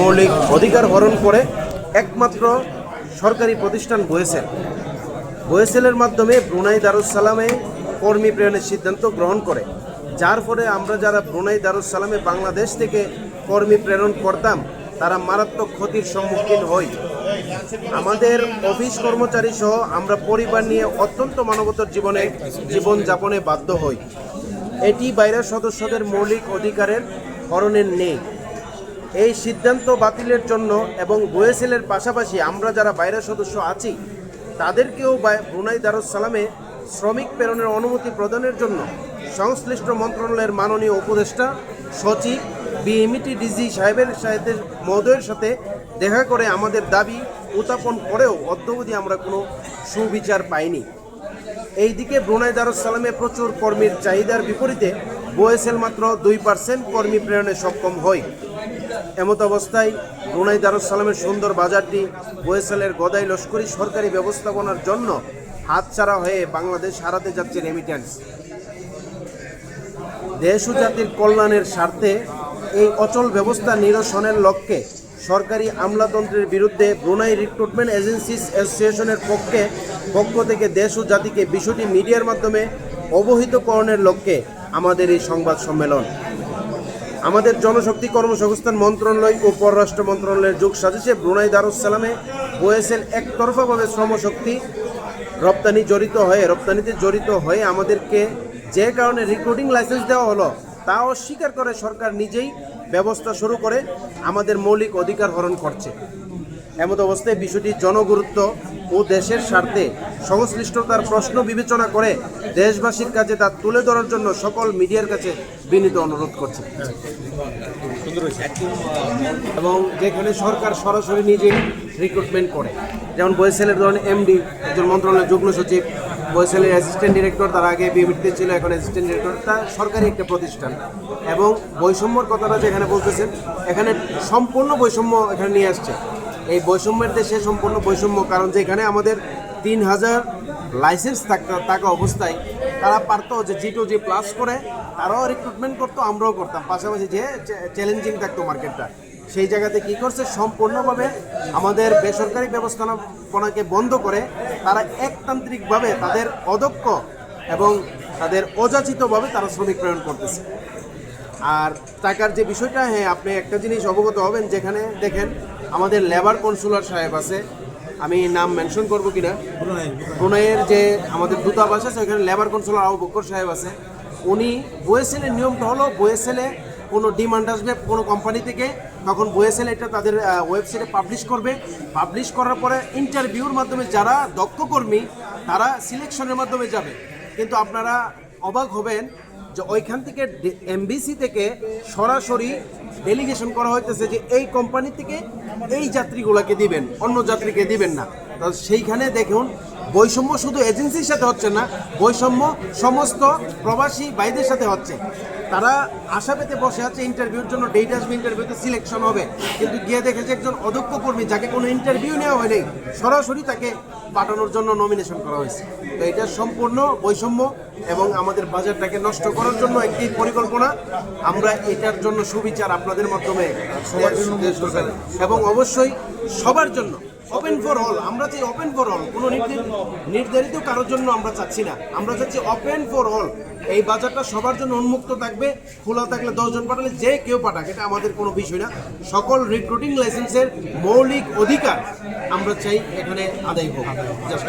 মৌলিক অধিকার হরণ করে একমাত্র সরকারি প্রতিষ্ঠান বয়েছেন বয়েসেলের মাধ্যমে ব্রুনাই দারুসালামে কর্মী প্রেরণের সিদ্ধান্ত গ্রহণ করে। যার ফলে আমরা যারা ব্রুনাই দারুসালামে বাংলাদেশ থেকে কর্মী প্রেরণ করতাম, তারা মারাত্মক ক্ষতির সম্মুখীন হই। আমাদের অফিস কর্মচারী সহ আমরা পরিবার নিয়ে অত্যন্ত মানবতার জীবনে জীবন যাপনে বাধ্য হই। এটি বাইরের সদস্যদের মৌলিক অধিকারের হরণের নেই। এই সিদ্ধান্ত বাতিলের জন্য এবং গোয়েসেলের পাশাপাশি আমরা যারা বাইরের সদস্য আছি, তাদেরকেও ব্রুনাই দারুসালামে শ্রমিক প্রেরণের অনুমতি প্রদানের জন্য সংশ্লিষ্ট মন্ত্রণালয়ের মাননীয় উপদেষ্টা, সচিব, বিএমইটি ডিজি সাহেবের সাথে মহোদয়ের সাথে দেখা করে আমাদের দাবি উত্থাপন করেও অদ্যবধি আমরা কোনো সুবিচার পাইনি। এইদিকে ব্রুনাই দারুসালামে প্রচুর কর্মীর চাহিদার বিপরীতে বোয়েসেল মাত্র দুই পার্সেন্ট কর্মী প্রেরণে সক্ষম হয়। এমত অবস্থায় ব্রুনাই দারুসালামের সুন্দর বাজারটি বোয়েসেলের গদাই লস্করি সরকারি ব্যবস্থাপনার জন্য হাতছাড়া হয়ে বাংলাদেশ হারাতে যাচ্ছে রেমিট্যান্স দেশ ও জাতির কল্যাণের স্বার্থে এই অচল ব্যবস্থা নিরসনের লক্ষ্যে সরকারি আমলাতন্ত্রের বিরুদ্ধে ব্রুনাই রিক্রুটমেন্ট এজেন্সিস অ্যাসোসিয়েশনের পক্ষে পক্ষ থেকে দেশ ও জাতিকে বিষয়টি মিডিয়ার মাধ্যমে অবহিতকরণের লক্ষ্যে আমাদের এই সংবাদ সম্মেলন। আমাদের জনশক্তি কর্মসংস্থান মন্ত্রণালয় ও পররাষ্ট্র মন্ত্রণালয়ের যোগ সাজেছে। ব্রুনাই দারুসালামে ওয়েসেল একতরফাভাবে শ্রমশক্তি রপ্তানি জড়িত হয়ে, রপ্তানিতে জড়িত হয়ে আমাদেরকে যে কারণে রিক্রুটিং লাইসেন্স দেওয়া হলো তা অস্বীকার করে সরকার নিজেই ব্যবস্থা শুরু করে আমাদের মৌলিক অধিকার হরণ করছে। এমত অবস্থায় বিষয়টি জনগুরুত্ব ও দেশের স্বার্থে সংশ্লিষ্টতার প্রশ্ন বিবেচনা করে দেশবাসীর কাছে তা তুলে ধরার জন্য সকল মিডিয়ার কাছে বিনীত অনুরোধ করছে। এবং যেখানে সরকার সরাসরি নিজেই রিক্রুটমেন্ট করে, যেমন বয়েসেলের ধরেন এমডি একজন মন্ত্রণালয়ের যুগ্ম সচিব বয়েসেলের অ্যাসিস্ট্যান্ট ডিরেক্টর তার আগে বিএমডিতে ছিল, এখন অ্যাসিস্ট্যান্ট ডিরেক্টর তা সরকারি একটা প্রতিষ্ঠান। এবং বৈষম্যর কথাটা যেখানে বলতেছেন, এখানে সম্পূর্ণ বৈষম্য এখানে নিয়ে আসছে। এই বৈষম্যের দেশে সম্পূর্ণ বৈষম্য, কারণ যেখানে আমাদের তিন হাজার লাইসেন্স থাকতে, থাকা অবস্থায়, তারা পারতো যে জি টু জি প্লাস করে, তারাও রিক্রুটমেন্ট করতো, আমরাও করতাম। পাশাপাশি যে চ্যালেঞ্জিং থাকতো মার্কেটটা সেই জায়গাতে কি করছে? সম্পূর্ণভাবে আমাদের বেসরকারি ব্যবস্থাপনাকে বন্ধ করে, তারা একতান্ত্রিকভাবে তাদের অদক্ষ এবং তাদের অযাচিতভাবে তারা শ্রমিক প্রেরণ করতেছে। আর টাকার যে বিষয়টা হ্যাঁ আপনি একটা জিনিস অবগত হবেন, যেখানে দেখেন আমাদের লেবার কনসুলার সাহেব আছে। আমি নাম মেনশন করব কিনা? ব্রুনাইয়ের যে আমাদের দূতাবাস আছে ওখানে লেবার কনসুলার আবু বকর সাহেব আছে। উনি বোয়েসেলের নিয়মটা হলো, বোয়েসেলে কোনো ডিমান্ড আসবে কোনো কোম্পানি থেকে, তখন বোয়েসেল এটা তাদের ওয়েবসাইটে পাবলিশ করবে। পাবলিশ করার পরে ইন্টারভিউর মাধ্যমে যারা দক্ষ কর্মী, তারা সিলেকশনের মাধ্যমে যাবে। কিন্তু আপনারা অবাক হবেন যে ওইখান থেকে এমবিসি থেকে সরাসরি ডেলিগেশন করা হইতেছে যে এই কোম্পানি থেকে এই যাত্রীগুলোকে দিবেন, অন্য যাত্রীকে দিবেন না। তো সেইখানে দেখুন, বৈষম্য শুধু এজেন্সির সাথে হচ্ছে না, বৈষম্য সমস্ত প্রবাসী বাইদের সাথে হচ্ছে। তারা আশা পেতে বসে আছে ইন্টারভিউর জন্য ডেট আসবে ইন্টারভিউতে সিলেকশন হবে। কিন্তু গিয়ে দেখেছে একজন অদক্ষ কর্মী যাকে কোনো ইন্টারভিউ নেওয়া হয় হয়নি সরাসরি তাকে পাঠানোর জন্য নমিনেশন করা হয়েছে। তো এটা সম্পূর্ণ বৈষম্য এবং আমাদের বাজারটাকে নষ্ট করার জন্য একটি পরিকল্পনা। আমরা এটার জন্য সুবিচার আপনাদের মাধ্যমে। এবং অবশ্যই সবার জন্য ওপেন ফর অল আমরা চাই ওপেন ফর অল কোনো নির্ধারিত কারোর জন্য আমরা চাচ্ছি না। আমরা চাচ্ছি ওপেন ফর অল এই বাজারটা সবার জন্য উন্মুক্ত থাকবে। খোলা থাকলে দশজন পাঠালে যে কেউ পাঠাক, এটা আমাদের কোনো বিষয় না। সকল রিক্রুটিং লাইসেন্সের মৌলিক অধিকার আমরা চাই এখানে আদায় হোক।